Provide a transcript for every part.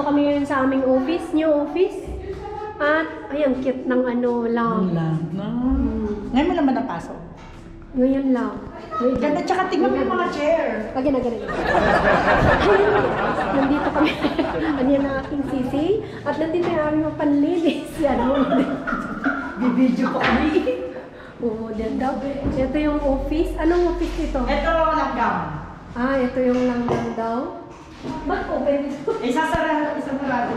nandito kami ngayon sa aming office, new office. At, ay, ang cute ng ano lang. Ang lang. No. Ngayon mo naman napasok. Ngayon lang. Wait, Ganda, tsaka tingnan mo yung mga chair. Pag ginagaling. nandito kami. ano yan ang aking sisi. At nandito yung aming mga panlinis. Yan. Bibidyo ko kami. Oo, yan daw. Ito yung office. Anong office ito? Ito langgam. Ah, ito yung langgang daw. Ba't open ito? Eh, sasara, isang sarado.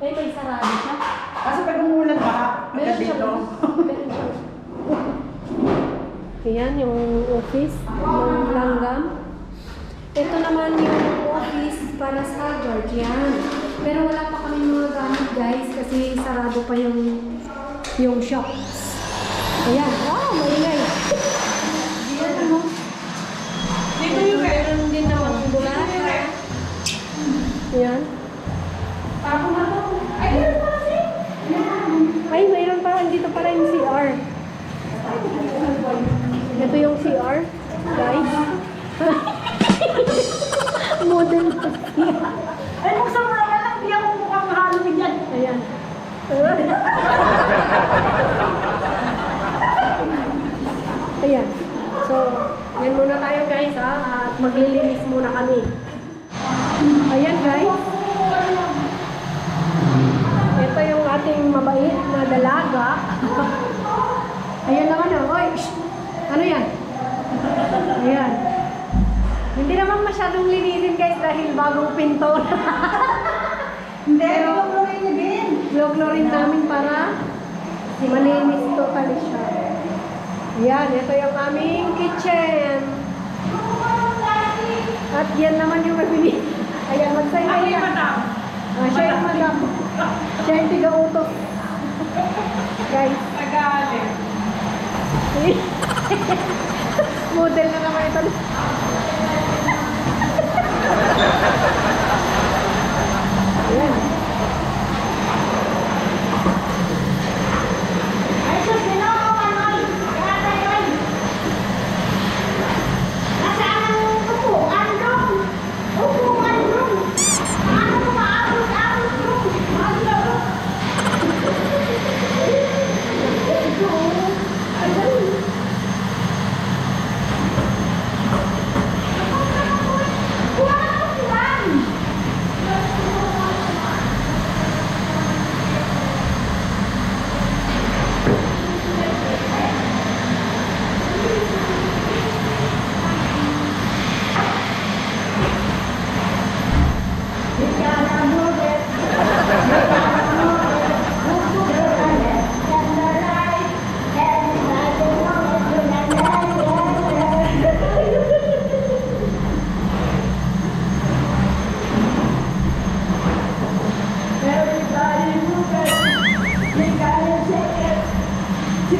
Eh, may sarado siya. Kasi pag umulan ba, Meron siya. dito. Meron siya. Ayan, yung office ng langgam. Ito naman yung office para sa Georgian. Pero wala pa kami mga gamit guys kasi sarado pa yung yung shop. Ayan, wow, maingay. Ayan, ano? Dito yung red. Meron din naman yung bulata. To. Ay, pa mayroon pa. Dito pa rin yung CR. Ito yung CR, guys. Model na CR. Ay, buksan mo naman lang. Hindi ako mukhang Halloween yan. Ayan. Ayan. So, yan muna tayo guys ha. At maglilinis muna kami. Ayan guys. Ito yung ating mabait na dalaga. Ayan naman oh. Oy, shh. Ano yan? Ayan. Hindi naman masyadong linisin guys dahil bagong pinto. Hindi, rin niya din. Vlog-vlogin namin para malinis totally siya. Yan, ito yung aming kitchen. At yan naman yung mabili. Ayan, magsay Ako yung na. madam. Ah, siya yung madam. Siya yung tiga-utos. Guys, Nagalit. model na naman ito. Ayan. Ay, sus, sino ako, Manoy? Kaya tayo, ay. Nasaan ang upuan doon? Upuan doon. Paano ko maabot-abot doon? Ano ba? Ito, ayun. Kuha ka ng upuan. Para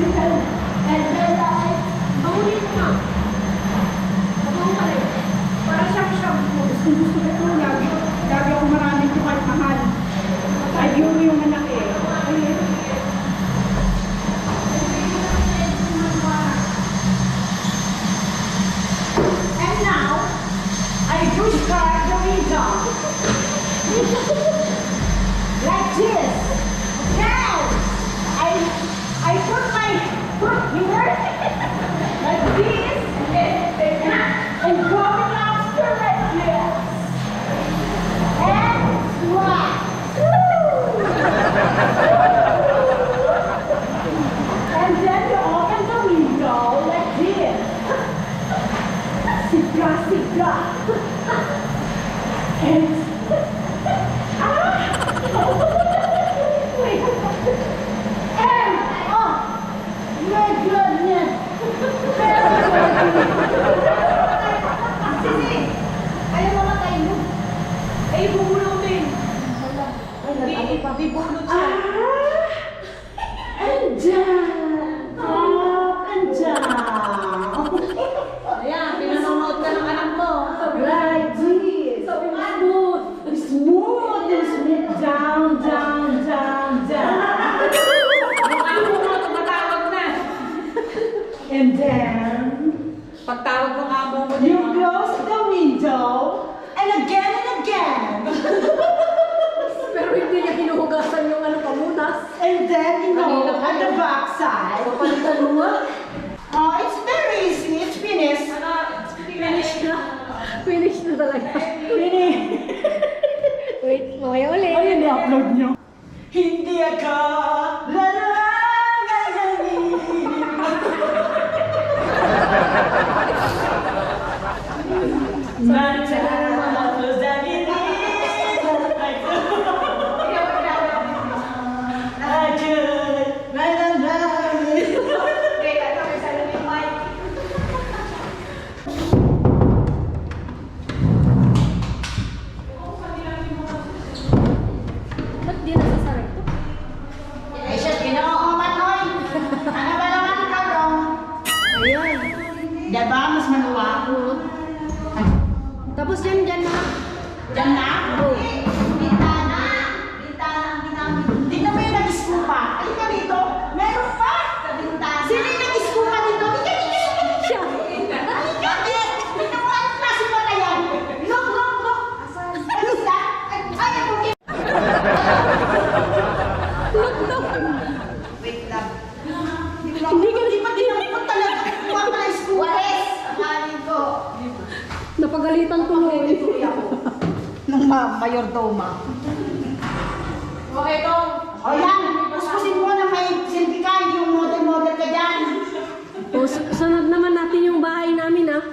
siyang gusto gusto ko lagi. Ako maraming kahit mahal. Yung anak eh. Ayaw mo matayo. ay bubulong din. Ay, Di, di bunot Ulit. Ayun, i-upload nyo. Hindi ako Ba't Tapos dyan, dyan na. Diyan na? Napagalitan tuloy. Nung ma mayordoma. Okay, Dong. O yan, puspusin mo na may ka, yung model-model ka dyan. O, sunod naman natin yung bahay namin, ah.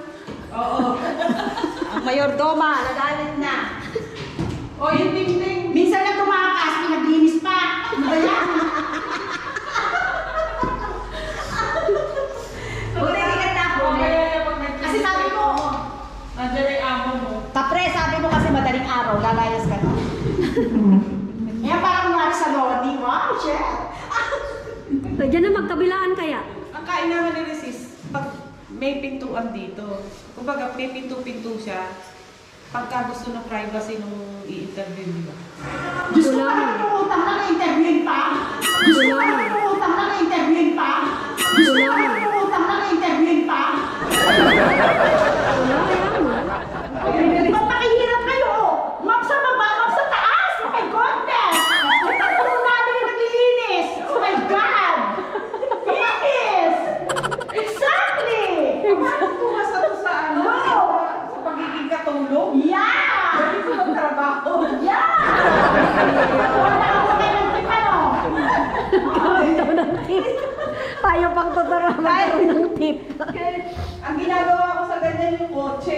Ang mayordoma, nagalit na. O, yung ting-ting. Minsan na tumakas, pinaglinis pa. Ano ba yan? Buti hindi ka tapon. Kasi sabi ko, Nandiyan yung amo mo. Kapre, sabi mo kasi madaling araw, lalayas ka na. Yan parang nga sa Lodi. Wow, shit. Diyan na magkabilaan kaya. Ang kain naman ni Resis, pag may pintuan dito, kumbaga may pinto-pinto siya, pagka gusto ng privacy nung i-interview nila. Diyos ko, Wala. parang utang na na-interviewin pa. Diyos ko, Wala. parang utang na na-interviewin pa. Diyos ko, Wala. parang utang na na-interviewin pa. Wala, ayan. Ba't nakihirap kayo? Map sa baba, map sa taas. Oh my goodness! Ang tatlo namin yung naglilinis. Oh my God! Linis! Exactly! Basta to sa ano, No! sa pagiging katulong, Yeah! hindi ko magtrabaho. Yeah! Wala ako kayo ng tip, ano? Ito ng tip. Tayo pang tuturo magkaroon ng tip. Ang ginagawa ko sa ganyan yung kotse,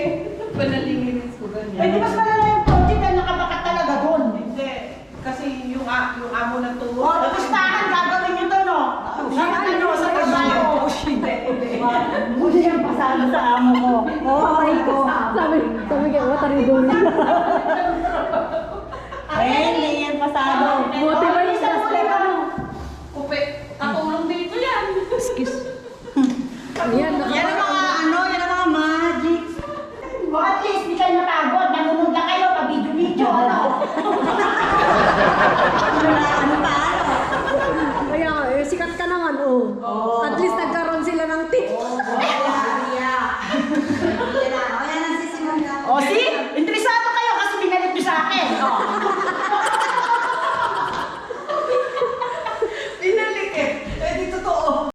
panalilinis ko Eh, di ganyan. mas malala yung kotse dahil nakabakat talaga doon. Hindi, kasi yung, a- yung amo ng O, tuwo. pustahan, gagawin nyo to, no? Dapat ano, sa trabaho. Hindi, hindi. Hindi yan pasado sa amo mo. Oh, Ay, sabi, sabi kaya, what are you doing? Ay, hindi yan pasado. Buti ba Oh. At least nagkaroon sila ng tip. Oh.